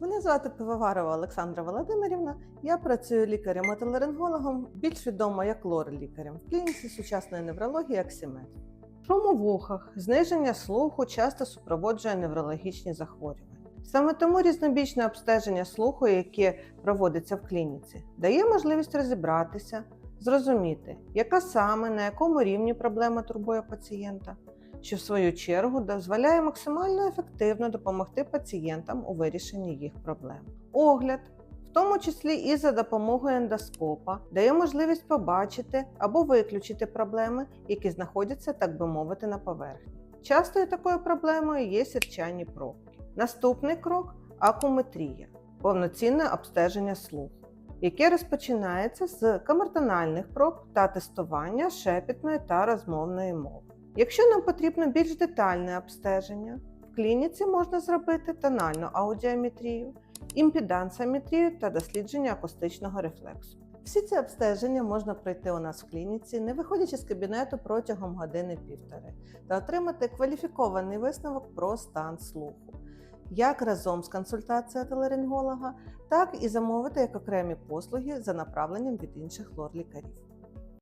Мене звати Пивоварова Олександра Володимирівна. Я працюю лікарем-отоларингологом, більш відомо як лор-лікарем в клініці сучасної неврології Аксімед. Шум у вухах, зниження слуху часто супроводжує неврологічні захворювання. Саме тому різнобічне обстеження слуху, яке проводиться в клініці, дає можливість розібратися, зрозуміти, яка саме на якому рівні проблема турбує пацієнта, що в свою чергу дозволяє максимально ефективно допомогти пацієнтам у вирішенні їх проблем. Огляд, в тому числі і за допомогою ендоскопа, дає можливість побачити або виключити проблеми, які знаходяться, так би мовити, на поверхні. Частою такою проблемою є сірчані пробки. Наступний крок акуметрія повноцінне обстеження слуху, яке розпочинається з камертональних проб та тестування шепітної та розмовної мови. Якщо нам потрібно більш детальне обстеження, в клініці можна зробити тональну аудіометрію, імпедансометрію та дослідження акустичного рефлексу. Всі ці обстеження можна пройти у нас в клініці, не виходячи з кабінету протягом години-півтори, та отримати кваліфікований висновок про стан слуху, як разом з консультацією телеринголога, так і замовити як окремі послуги за направленням від інших лор-лікарів.